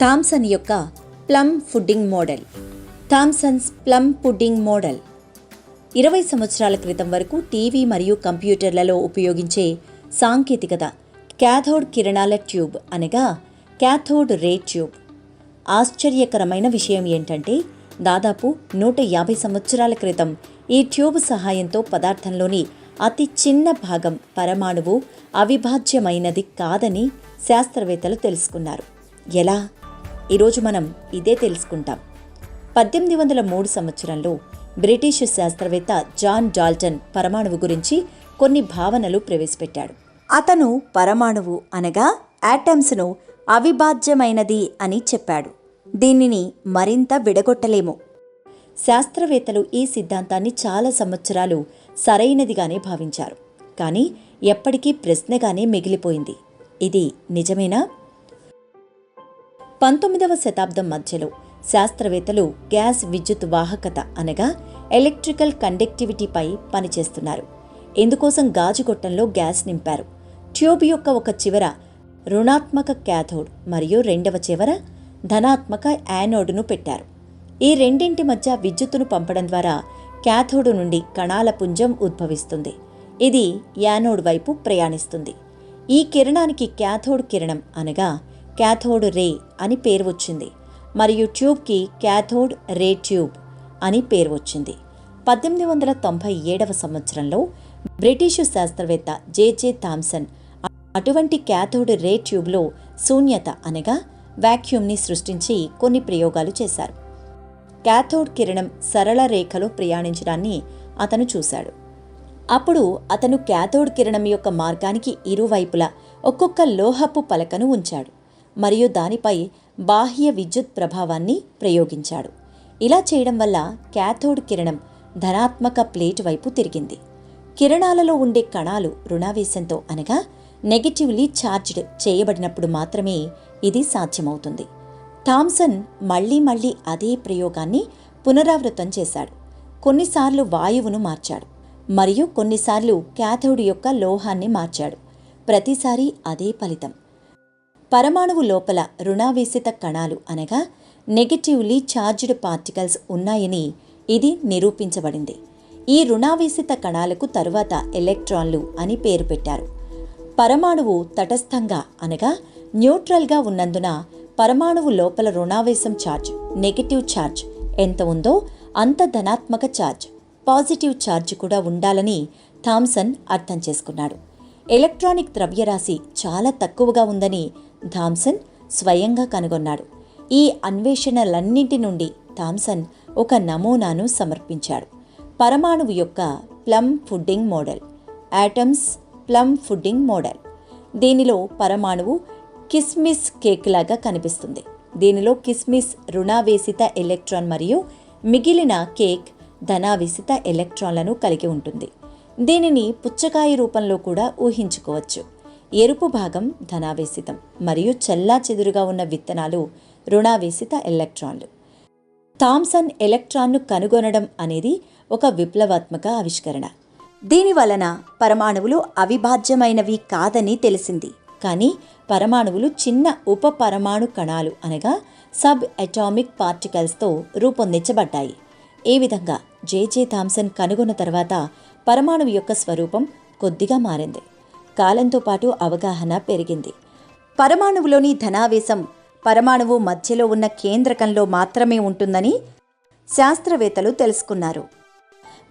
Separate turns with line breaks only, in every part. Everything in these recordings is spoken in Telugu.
థామ్సన్ యొక్క plum pudding model. Thomson's plum pudding model. ఇరవై సంవత్సరాల క్రితం వరకు టీవీ మరియు కంప్యూటర్లలో ఉపయోగించే సాంకేతికత క్యాథోడ్ కిరణాల ట్యూబ్ అనగా క్యాథోడ్ రే ట్యూబ్. ఆశ్చర్యకరమైన విషయం ఏంటంటే దాదాపు నూట యాభై సంవత్సరాల క్రితం ఈ ట్యూబ్ సహాయంతో పదార్థంలోని అతి చిన్న భాగం పరమాణువు అవిభాజ్యమైనది కాదని శాస్త్రవేత్తలు తెలుసుకున్నారు. ఎలా? ఈరోజు మనం ఇదే తెలుసుకుంటాం. పద్దెనిమిది వందల మూడు సంవత్సరంలో బ్రిటిష్ శాస్త్రవేత్త జాన్ డాల్టన్ పరమాణువు గురించి కొన్ని భావనలు ప్రవేశపెట్టాడు. అతను పరమాణువు అనగా యాటమ్స్ను అవిభాజ్యమైనది అని చెప్పాడు. దీనిని మరింత విడగొట్టలేము. శాస్త్రవేత్తలు ఈ సిద్ధాంతాన్ని చాలా సంవత్సరాలు సరైనదిగానే భావించారు. కానీ ఎప్పటికీ ప్రశ్నగానే మిగిలిపోయింది. ఇది నిజమేనా? పంతొమ్మిదవ శతాబ్దం మధ్యలో శాస్త్రవేత్తలు గ్యాస్ విద్యుత్ వాహకత అనగా ఎలక్ట్రికల్ కండక్టివిటీపై పనిచేస్తున్నారు. ఇందుకోసం గాజు గొట్టంలో గ్యాస్ నింపారు. ట్యూబ్ యొక్క ఒక చివర రుణాత్మక క్యాథోడ్ మరియు రెండవ చివర ధనాత్మక యానోడ్ను పెట్టారు. ఈ రెండింటి మధ్య విద్యుత్తును పంపడం ద్వారా క్యాథోడ్ నుండి కణాల పుంజం ఉద్భవిస్తుంది. ఇది యానోడ్ వైపు ప్రయాణిస్తుంది. ఈ కిరణానికి క్యాథోడ్ కిరణం అనగా క్యాథోడ్ రే అని పేరు వచ్చింది. మరియు ట్యూబ్కి క్యాథోడ్ రే ట్యూబ్ అని పేరు వచ్చింది. పద్దెనిమిది వందల తొంభై ఏడవ సంవత్సరంలో బ్రిటిషు శాస్త్రవేత్త జేజే థామ్సన్ అటువంటి క్యాథోడ్ రే ట్యూబ్లో శూన్యత అనగా వాక్యూమ్ని సృష్టించి కొన్ని ప్రయోగాలు చేశారు. క్యాథోడ్ కిరణం సరళ రేఖలో ప్రయాణించడాన్ని అతను చూశాడు. అప్పుడు అతను క్యాథోడ్ కిరణం యొక్క మార్గానికి ఇరువైపులా ఒక్కొక్క లోహపు పలకను ఉంచాడు. మరియు దానిపై బాహ్య విద్యుత్ ప్రభావాన్ని ప్రయోగించాడు. ఇలా చేయడం వల్ల క్యాథోడ్ కిరణం ధనాత్మక ప్లేట్ వైపు తిరిగింది. కిరణాలలో ఉండే కణాలు రుణావేశంతో అనగా నెగటివ్లీ ఛార్జ్డ్ చేయబడినప్పుడు మాత్రమే ఇది సాధ్యమవుతుంది. థామ్సన్ మళ్ళీ మళ్ళీ అదే ప్రయోగాన్ని పునరావృతం చేశాడు. కొన్నిసార్లు వాయువును మార్చాడు మరియు కొన్నిసార్లు క్యాథోడ్ యొక్క లోహాన్ని మార్చాడు. ప్రతిసారి అదే ఫలితం. పరమాణువు లోపల రుణావేశిత కణాలు అనగా నెగటివ్లీ ఛార్జ్డ్ పార్టికల్స్ ఉన్నాయని ఇది నిరూపించబడింది. ఈ రుణావేశిత కణాలకు తరువాత ఎలక్ట్రాన్లు అని పేరు పెట్టారు. పరమాణువు తటస్థంగా అనగా న్యూట్రల్గా ఉన్నందున పరమాణువు లోపల రుణావేశం ఛార్జ్ నెగటివ్ ఛార్జ్ ఎంత ఉందో అంత ధనాత్మక ఛార్జ్ పాజిటివ్ ఛార్జ్ కూడా ఉండాలని థామ్సన్ అర్థం చేసుకున్నాడు. ఎలక్ట్రానిక్ ద్రవ్యరాశి చాలా తక్కువగా ఉందని థామ్సన్ స్వయంగా కనుగొన్నాడు. ఈ అన్వేషణలన్నింటి నుండి థామ్సన్ ఒక నమూనాను సమర్పించాడు. పరమాణువు యొక్క plum pudding model atoms plum pudding model. దీనిలో పరమాణువు కిస్మిస్ కేక్ లాగా కనిపిస్తుంది. దీనిలో కిస్మిస్ రుణావేశిత ఎలక్ట్రాన్ మరియు మిగిలిన కేక్ ధనావేశిత ఎలక్ట్రాన్లను కలిగి ఉంటుంది. దీనిని పుచ్చకాయ రూపంలో కూడా ఊహించుకోవచ్చు. ఎరుపు భాగం ధనావేశితం మరియు చెల్లా చెదురుగా ఉన్న విత్తనాలు రుణావేశిత ఎలక్ట్రాన్లు. థామ్సన్ ఎలక్ట్రాన్ను కనుగొనడం అనేది ఒక విప్లవాత్మక ఆవిష్కరణ. దీని వలన పరమాణువులు అవిభాజ్యమైనవి కాదని తెలిసింది. కానీ పరమాణువులు చిన్న ఉప పరమాణు కణాలు అనగా సబ్ అటామిక్ పార్టికల్స్తో రూపొందించబడ్డాయి. ఏ విధంగా జేజే థామ్సన్ కనుగొన్న తర్వాత పరమాణువు యొక్క స్వరూపం కొద్దిగా మారింది. కాలంతో పాటు అవగాహన పెరిగింది. పరమాణువులోని ధనావేశం పరమాణువు మధ్యలో ఉన్న కేంద్రకంలో మాత్రమే ఉంటుందని శాస్త్రవేత్తలు తెలుసుకున్నారు.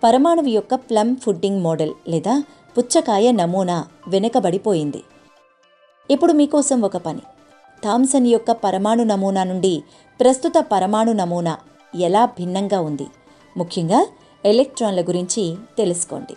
పరమాణువు యొక్క ప్లమ్ ఫుడ్డింగ్ మోడల్ లేదా పుచ్చకాయ నమూనా వెనుకబడిపోయింది. ఇప్పుడు మీకోసం ఒక పని. థామ్సన్ యొక్క పరమాణు నమూనా నుండి ప్రస్తుత పరమాణు నమూనా ఎలా భిన్నంగా ఉంది? ముఖ్యంగా ఎలక్ట్రాన్ల గురించి తెలుసుకోండి.